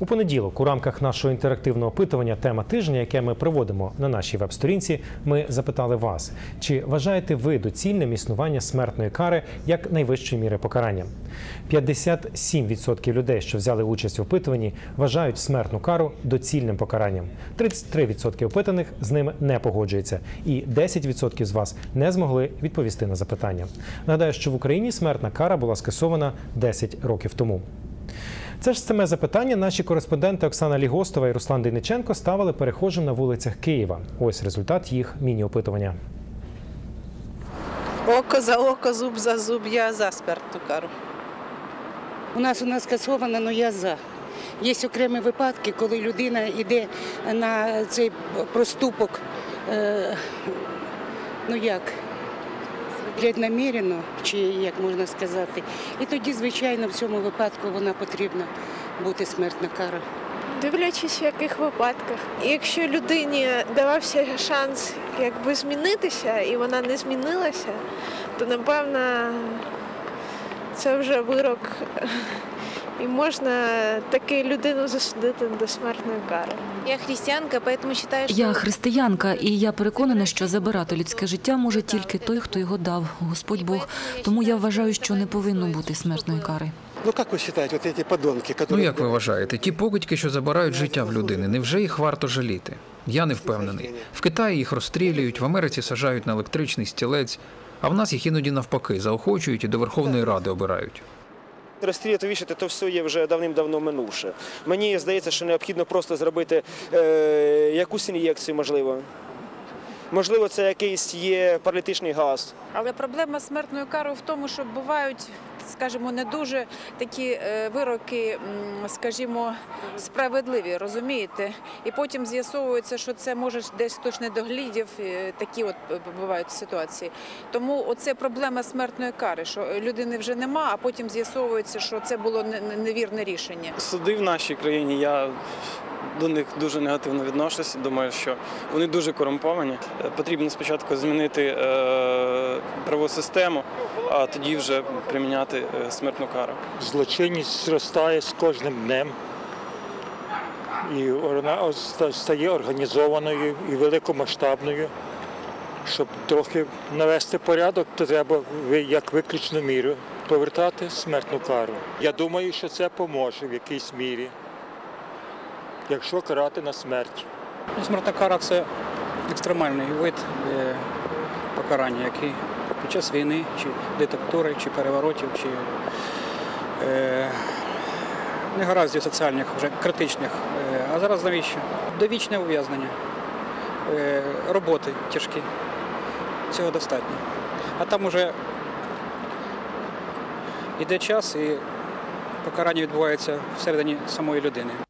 У понеділок, у рамках нашого інтерактивного опитування тема тижня, яке ми проводимо на нашій веб-сторінці, ми запитали вас, чи вважаєте ви доцільним існування смертної кари як найвищої міри покарання? 57% людей, що взяли участь в опитуванні, вважають смертну кару доцільним покаранням. 33% опитаних з ними не погоджуються, і 10% з вас не змогли відповісти на запитання. Нагадаю, що в Україні смертна кара була скасована 10 років тому. Це ж саме запитання наші кореспонденти Оксана Лігостова і Руслан Дейниченко ставили перехожим на вулицях Києва. Ось результат їх міні-опитування. Око за око, зуб за зуб, я за смертну кару. У нас вона скасована, але я за. Є окремі випадки, коли людина йде на цей проступок, е, ну як, преднамірено, чи як можна сказати. І тоді, звичайно, в цьому випадку вона потрібна бути смертна кара. Дивлячись, в яких випадках. Якщо людині давався шанс якби змінитися, і вона не змінилася, то напевно це вже вирок. І можна таки людину засудити до смертної кари. Я христианка, поэтому считаю, что... Я християнка, і я переконана, що забирати людське життя може тільки той, хто його дав, Господь Бог. Тому я вважаю, що не повинно бути смертної кари. Ну як ви вважаєте, от ці подонки, які... Ну як ви вважаєте, ті покидьки, що забирають життя в людини, невже їх варто жаліти? Я не впевнений. В Китаї їх розстрілюють, в Америці сажають на електричний стілець, а в нас їх іноді навпаки заохочують і до Верховної Ради обирають. Розстріляти вішати, то все є вже давним-давно минувше. Мені здається, що необхідно просто зробити е, якусь ін'єкцію, можливо. Можливо, це якийсь є паралітичний газ. Але проблема смертної кари в тому, що бувають, скажімо, не дуже такі е, вироки, скажімо, справедливі, розумієте? І потім з'ясовується, що це може десь хтось не доглядів, е, такі от бувають ситуації. Тому оце проблема смертної кари, що людини вже нема, а потім з'ясовується, що це було не- не- невірне рішення. Суди в нашій країні я до них дуже негативно відношуся. Думаю, що вони дуже корумповані. Е, Потрібно спочатку змінити е, правову систему, а тоді вже приміняти е, смертну кару. Злочинність зростає з кожним днем і вона стає організованою і великомасштабною. Щоб трохи навести порядок, то треба як виключну міру повертати смертну кару. Я думаю, що це поможе в якійсь мірі, якщо карати на смерть. Ну, Смертна кара це екстремальний вид покарання, який під час війни, чи диктатури, чи переворотів, чи е, негараздів соціальних, вже критичних. Е, а зараз навіщо? Довічне ув'язнення, е, роботи тяжкі. Цього достатньо. А там уже йде час і покарання відбувається всередині самої людини.